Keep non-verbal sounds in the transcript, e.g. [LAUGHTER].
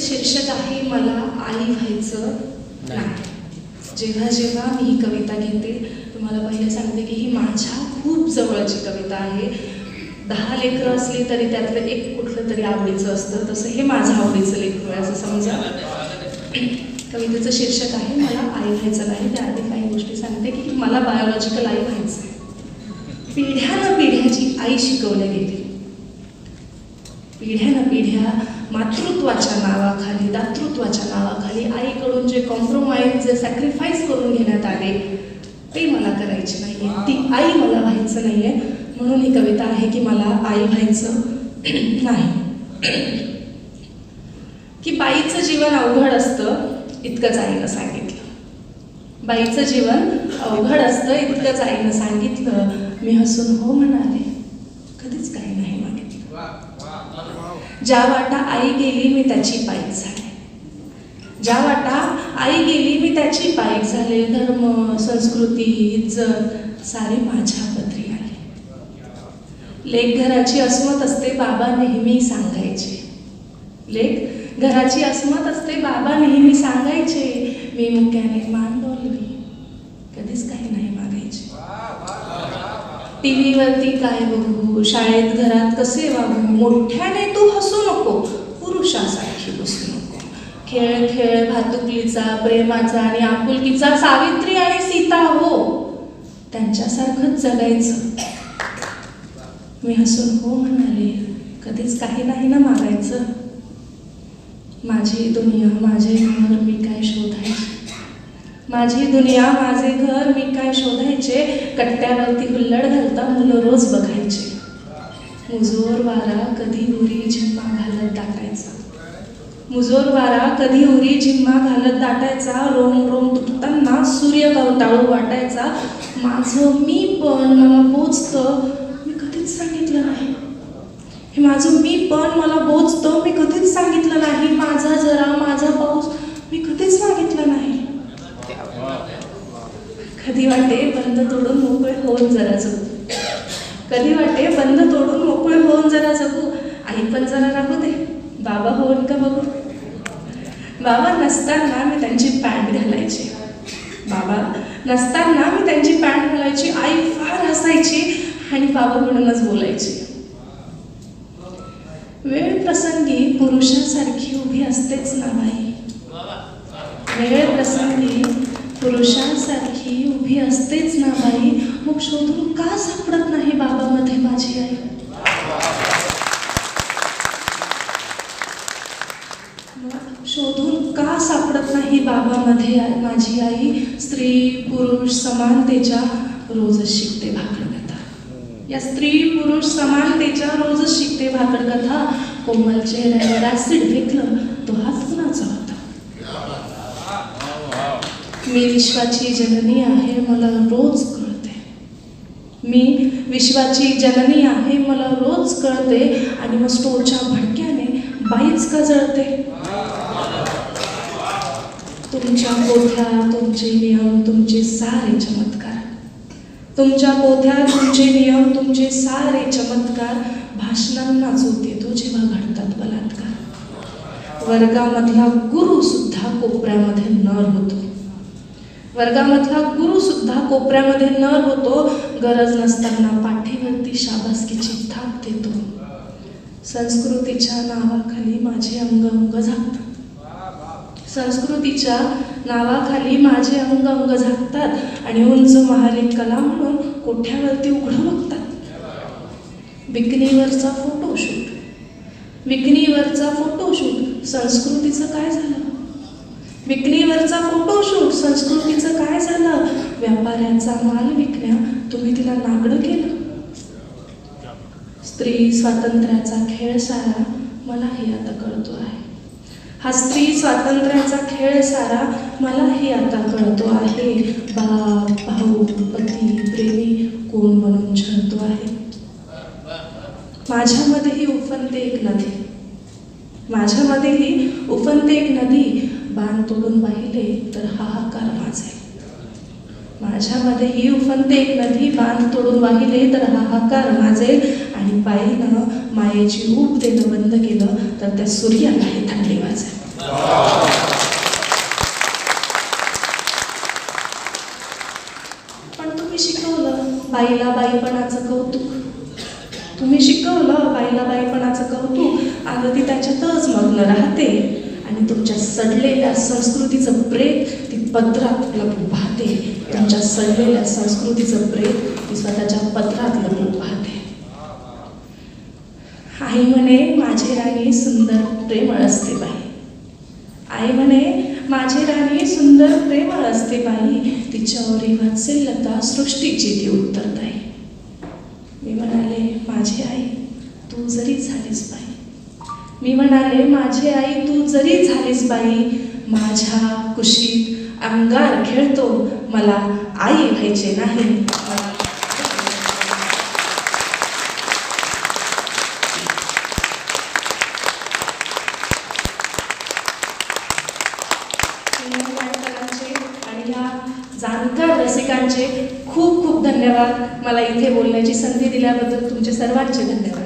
शीर्षक आहे मला आई व्हायचं नाही. जेव्हा जेव्हा मी ही कविता घेते तुम्हाला पहिले सांगते की ही माझ्या खूप जवळची कविता आहे. दहा लेकरं असली तरी त्यातलं एक कुठलं तरी आवडीचं असतं. तसं हे माझं आवडीचं लेकरू आहे असं समजा. कवितेचं शीर्षक आहे मला आई व्हायचं नाही. त्याआधी काही गोष्टी सांगते की मला बायोलॉजिकल आई व्हायचं आहे पिढ्यानं पिढ्याची आई शिकवल्या गेली. पिढ्यानं पिढ्या मातृत्वाच्या नावाखाली दातृत्वाच्या नावाखाली आईकडून जे कॉम्प्रोमाइज जे सॅक्रिफाईस करून घेण्यात आले ते मला करायचे नाही ती आई मला व्हायचं नाही आहे म्हणून ही कविता आहे की मला आई व्हायचं [CLEARS THROAT] नाही. की बाईचं जीवन अवघड असतं इतकंच आईनं सांगितलं. बाईचं जीवन अवघड असतं इतकंच आईनं सांगितलं. मी हसून हो म्हणाले कधीच काही नाही मागितलं ज्या वाटा आई गेली मी त्याची पायीक झाले. ज्या वाटा आई गेली मी त्याची पायीक झाले. धर्म संस्कृती इज्जत सारे माझ्या पदरी आले. लेख घराची अस्मत असते बाबा नेहमी सांगायचे. लेख घराची अस्मत असते बाबा नेहमी सांगायचे. मी मुक्याने मान बोलली कधीच काही नाही मागायचे. टी व्हीवरती काय बघू? शाळेत घरात कसे वागू? मोठ्याने तू हसू नको. पुरुषासारखी बसू नको. खेळ खेळ भातुकलीचा प्रेमाचा आणि आपुलकीचा सावित्री आणि सीता हो. त्यांच्यासारखंच जगायचं. मी हसून हो म्हणाले. कधीच काही नाही ना मागायचं. माझी दुनिया माझे घर मी काय शोधायचे? माझी दुनिया माझे घर मी काय शोधायचे? कट्ट्यावरती हुल्लड घालता मुलं रोज बघायचे. मुजोर वारा कधी उरी झिम्मा घालत दाटायचा. मुजोर वारा कधी उरी झिम्मा घालत दाटायचा. रोम रोम तुटताना सूर्य कवताळू वाटायचा. माझं मी पण मला बोचतं मी कधीच सांगितलं नाही. हे माझं मी पण मला बोचतं मी कधीच सांगितलं नाही. माझा जरा माझा पाऊस मी कधीच मागितलं नाही कधी वाटे बंद तोडून मोकळे होऊन जरा जगू. कधी वाटे बंद तोडून मोकळे होऊन जरा जगू. आई पण जरा राहू दे. बाबा होऊन का बघू? बाबा नसताना मी त्यांची पॅन्ट घालायची. बाबा नसताना मी त्यांची पॅन्ट घालायची. आई फार हसायची आणि बाबा म्हणूनच बोलायची. वेळ प्रसंगी पुरुषासारखी उभी असतेच ना बाई. वेळ प्रसंगी पुरुषांसारखी उभी असतेच ना बाई. मग शोधून का सापडत नाही बाबामध्ये माझी आई? शोधून का सापडत नाही बाबामध्ये माझी आई? स्त्री पुरुष समानतेच्या रोजच शिकते भाकड कथा या स्त्री पुरुष समानतेच्या रोजच शिकते भाकड कथा कोमल चेहऱ्यावर ऍसिड फेकलं तो हात. कुणाचा मी विश्वाची जननी आहे मला रोज कळते. मी विश्वाची जननी आहे मला रोज कळते आणि मग स्टोरच्या भडक्याने बाईच का जळते? तुमच्या पोथ्या तुमचे नियम तुमचे सारे चमत्कार. तुमच्या पोथ्या तुमचे नियम तुमचे सारे चमत्कार भाषणांनाच होते तो जेव्हा घडतात बलात्कार. वर्गामधला गुरु सुद्धा कोपऱ्यामध्ये नर होतो. वर्गामधला गुरु सुद्धा कोपऱ्यामध्ये नर होतो गरज नसताना पाठीवरती शाबासकीची थाप देतो. संस्कृतीच्या नावाखाली माझे अंग अंग झाकतात. संस्कृतीच्या नावाखाली माझे अंग अंग झाकतात आणि उंच महारी कला म्हणून कोठ्यावरती उघडं बघतात. बिकनीवरचा फोटोशूट विकनीवरचा फोटोशूट संस्कृतीचं काय झालं? विक्रीवरचा फोटोशूट संस्कृतीचं काय झालं? व्यापाऱ्याचा माल विकण्या तुम्ही तिला नागडं केलं? स्त्री स्वातंत्र्याचा खेळ सारा मलाही आता कळतो आहे. हा स्त्री स्वातंत्र्याचा खेळ सारा मलाही आता कळतो आहे. बाप भाऊ पती प्रेमी कोण बनून छळतो आहे? माझ्यामध्येही उफनते एक नदी. माझ्यामध्येही उफनते एक नदी बाण तोडून वाहिले तर हाहाकार माझे माझ्यामध्ये ही उफनते एक नदी बाण तोडून वाहिले तर हाहाकार माझे आणि बाईनं मायेची उप देणं बंद केलं तर त्या सूर्याला हे थंडी वाजेल. पण तुम्ही शिकवलं बाईला बाईपणाचं कौतुक. तुम्ही शिकवलं बाईला बाईपणाचं कौतुक. आता ती त्याच्यातच मग्न राहते. आणि तुमच्या सडलेल्या संस्कृतीचं प्रेत ती पत्रात लपून पाहते. तुमच्या सडलेल्या संस्कृतीचं प्रेत ती स्वतःच्या पत्रात लपून पाहते. आई म्हणे माझी राणी सुंदर प्रेमळ असते बाई. आई म्हणे माझी राणी सुंदर प्रेमळ असते बाई. तिच्यावरी वात्सल्यता सृष्टीची ती उत्तरताई मी म्हणाले माझी आई तू जरी झालीस बाई. मी म्हणाले माझी आई तू जरी झालीस बाई माझ्या कुशीत अंगार खेळतो. मला आई व्हायचे नाही. आणि ह्या जाणकार रसिकांचे खूप खूप धन्यवाद. मला इथे बोलण्याची संधी दिल्याबद्दल तुमचे सर्वांचे धन्यवाद.